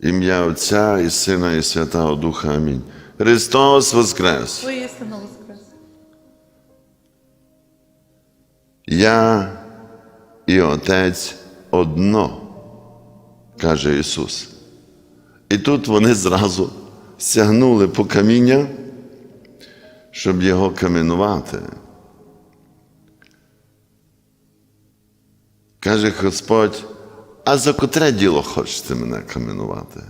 Ім'я Отця і Сина, і Святого Духа. Амінь. Христос Воскрес! Воістину воскрес. Я і Отець одно, каже Ісус. І тут вони зразу сягнули по каміння, щоб його каменувати. Каже Господь, а за котре діло хочете мене каменувати?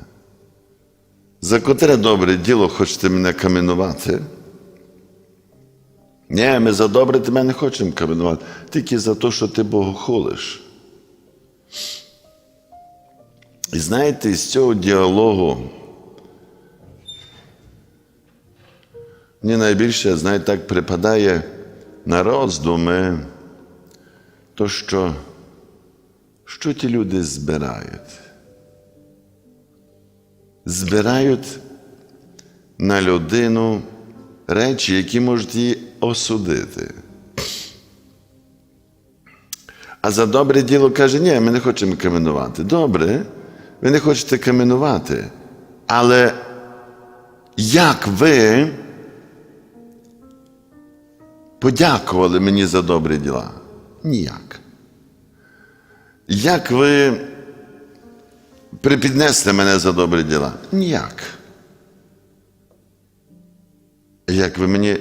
За котре добре діло хочете мене каменувати? Ні, ми за добре тебе не хочемо каменувати, тільки за те, що ти богохулиш. І знаєте, з цього діалогу мені найбільше, знаєте, так припадає на роздуми, то що, що ті люди збирають? Збирають на людину речі, які можуть її осудити. А за добре діло каже, ні, ми не хочемо каменувати. Добре, ви не хочете каменувати. Але як ви подякували мені за добрі діла? Ніяк. Як ви припіднесли мене за добрі діла? Ніяк. Як ви мені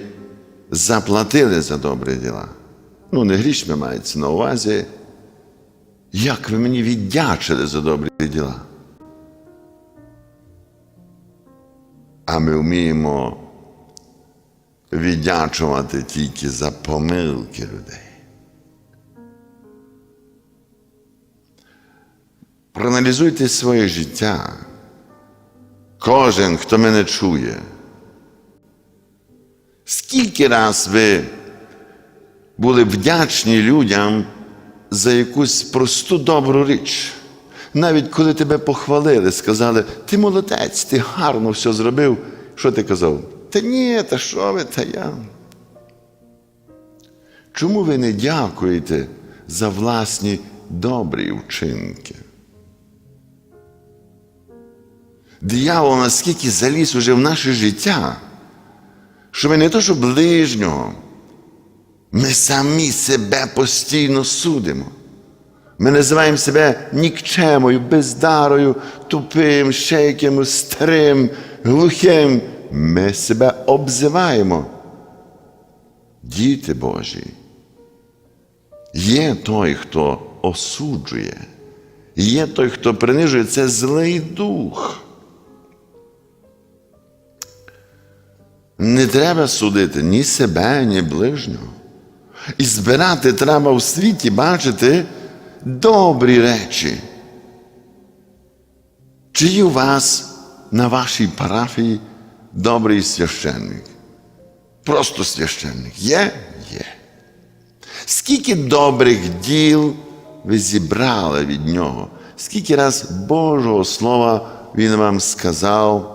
заплатили за добрі діла? Ну, не грішми мається на увазі. Як ви мені віддячили за добрі діла? А ми вміємо віддячувати тільки за помилки людей. Проаналізуйте своє життя. Кожен, хто мене чує. Скільки раз ви були вдячні людям за якусь просту добру річ? Навіть коли тебе похвалили, сказали, ти молодець, ти гарно все зробив. Що ти казав? Та ні, та що ви, та я. Чому ви не дякуєте за власні добрі вчинки? Диявол наскільки заліз уже в наше життя, що ми не то, що ближнього, ми самі себе постійно судимо. Ми називаємо себе нікчемою, бездарою, тупим, ще якимось старим, глухим. Ми себе обзиваємо. Діти Божі. Є той, хто осуджує, є той, хто принижує, це злий дух. Треба судити ні себе, ні ближнього. І збирати треба у світі бачити добрі речі. Чи є у вас на вашій парафії добрий священник? Просто священник. Є? Є. Скільки добрих діл ви зібрали від нього? Скільки раз Божого Слова Він вам сказав?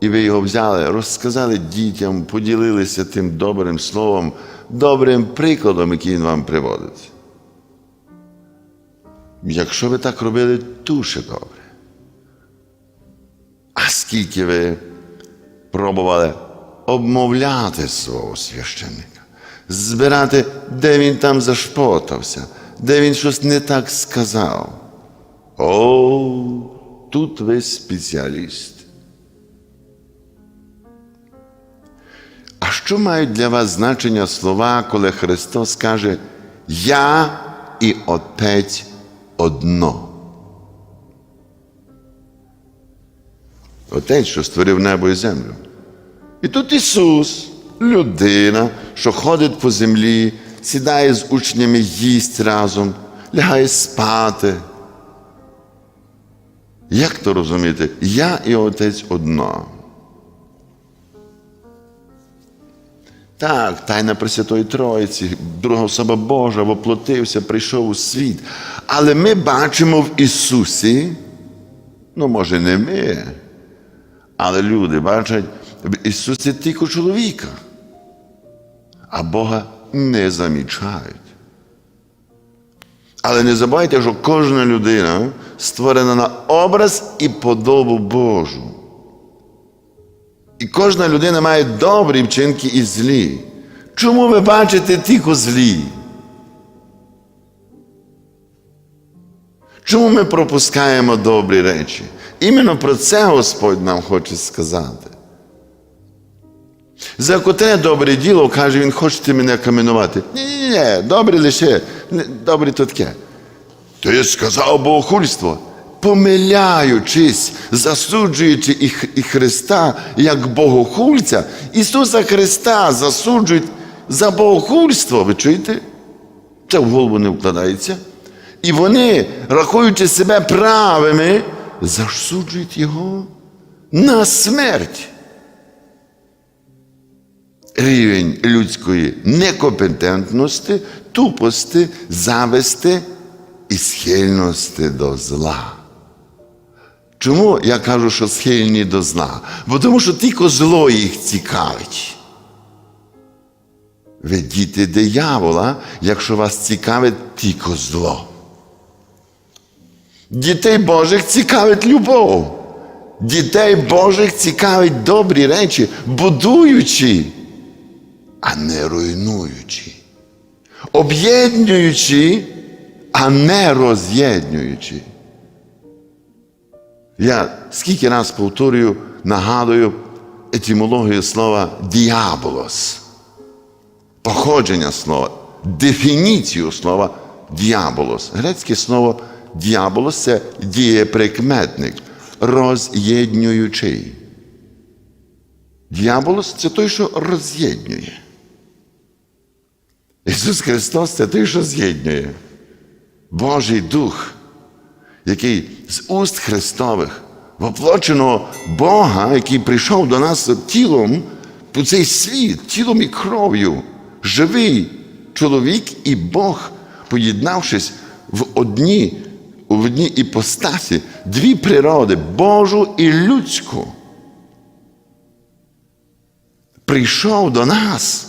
І ви його взяли, розказали дітям, поділилися тим добрим словом, добрим прикладом, який він вам приводить. Якщо ви так робили, дуже добре. А скільки ви пробували обмовляти свого священника, збирати, де він там зашпотався, де він щось не так сказав. О, тут ви спеціаліст. Що мають для вас значення слова, коли Христос каже Я і Отець одно? Отець, що створив небо і землю. І тут Ісус, людина, що ходить по землі, сідає з учнями, їсть разом, лягає спати. Як то розуміти? Я і Отець одно. Так, тайна Пресвятої Троїці, друга особа Божа, воплотився, прийшов у світ. Але ми бачимо в Ісусі, ну, може, не ми, але люди бачать в Ісусі тільки чоловіка, а Бога не замічають. Але не забувайте, що кожна людина створена на образ і подобу Божу. І кожна людина має добрі вчинки і злі. Чому ви бачите тільки злі? Чому ми пропускаємо добрі речі? Іменно про це Господь нам хоче сказати. За котре добре діло, каже, він хочете мене каменувати. Ні, ні, ні, добре лише, добре то таке. Ти сказав богохульство, помиляючись, засуджуючи і, Христа як богохульця, Ісуса Христа засуджують за богохульство. Ви чуєте? Це в голову не вкладається. І вони, рахуючи себе правими, засуджують Його на смерть. Рівень людської некомпетентності, тупості, зависти і схильності до зла. Чому я кажу, що схильні до зла? Бо тому що тільки зло їх цікавить. Ви діти диявола, якщо вас цікавить тільки зло. Дітей Божих цікавить любов. Дітей Божих цікавить добрі речі, будуючи, а не руйнуючи. Об'єднуючи, а не роз'єднуючи. Я скільки раз повторюю, нагадую етимологію слова діаболос походження слова, дефініцію слова діаболос. Грецьке слово діаболос це дієприкметник, роз'єднуючий. Діаболос це той, що роз'єднує. Ісус Христос це той, що з'єднує. Божий Дух, який з уст Христових, воплоченого Бога, який прийшов до нас тілом по цей світ, тілом і кров'ю, живий чоловік і Бог, поєднавшись в одній, в одній іпостасі, дві природи Божу і людську. Прийшов до нас.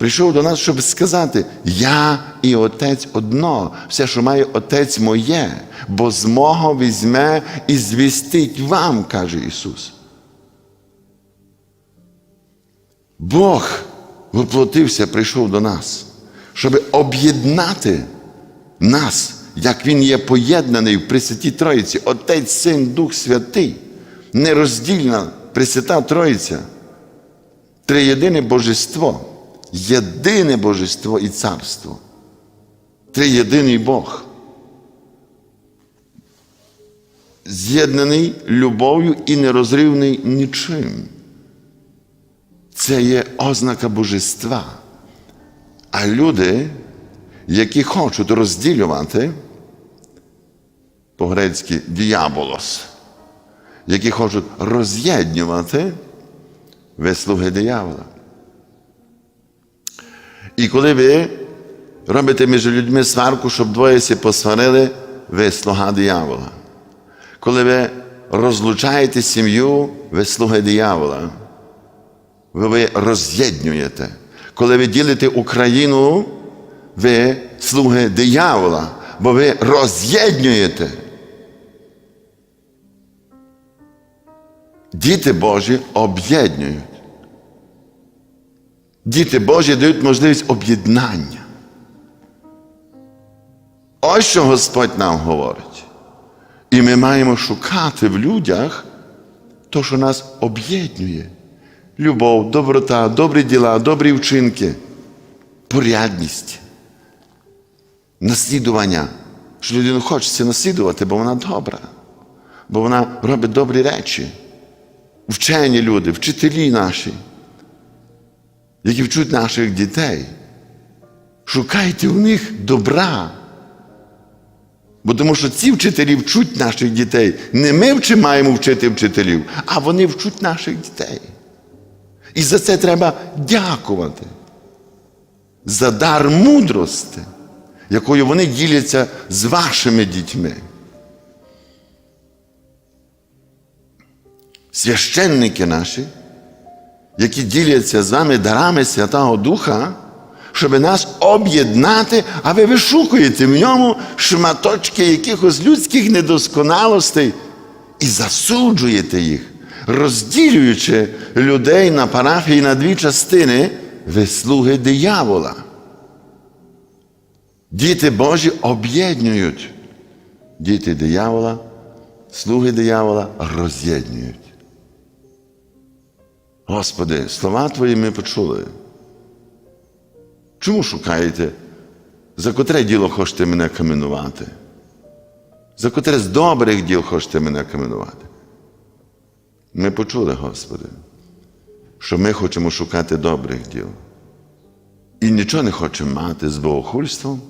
Прийшов до нас, щоб сказати: Я і Отець одно, все, що має Отець моє, бо з мого візьме і звістить вам, каже Ісус. Бог воплотився, прийшов до нас, щоб об'єднати нас, як Він є поєднаний в Пресвятій Троїці, Отець, Син, Дух Святий, нероздільна Пресвята Троїця, триєдине Божество, єдине Божество і царство, триєдиний Бог. З'єднаний любов'ю і нерозривний нічим. Це є ознака божества. А люди, які хочуть розділювати, по-грецьки діаболос, які хочуть роз'єднювати, ви слуги диявола. І коли ви робите між людьми сварку, щоб двоє сі посварили, ви слуга диявола. Коли ви розлучаєте сім'ю, ви слуги диявола. Ви, ви роз'єднуєте. Коли ви ділите Україну, ви слуги диявола, бо ви роз'єднуєте. Діти Божі об'єднують. Діти Божі дають можливість об'єднання. Ось що Господь нам говорить. І ми маємо шукати в людях то, що нас об'єднує. Любов, доброта, добрі діла, добрі вчинки, порядність, наслідування. Що людину хочеться наслідувати, бо вона добра, бо вона робить добрі речі. Вчені люди, вчителі наші, які вчуть наших дітей. Шукайте в них добра. Бо тому що ці вчителі вчуть наших дітей. Не ми вчи маємо вчити вчителів, а вони вчуть наших дітей. І за це треба дякувати. За дар мудрости, якою вони діляться з вашими дітьми. Священники наші, які діляться з вами дарами Святого Духа, щоб нас об'єднати, а ви вишукуєте в ньому шматочки якихось людських недосконалостей і засуджуєте їх, розділюючи людей на парафії на дві частини, ви слуги диявола. Діти Божі об'єднують. Діти диявола, слуги диявола роз'єднують. Господи, слова Твої ми почули. Чому шукаєте? За котре діло хочете мене каменувати? За котре з добрих діл хочете мене каменувати? Ми почули, Господи, що ми хочемо шукати добрих діл. І нічого не хочемо мати з богохульством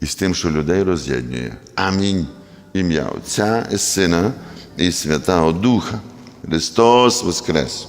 і з тим, що людей роз'єднує. Амінь. Ім'я Отця і Сина і Святого Духа. Христос Воскрес!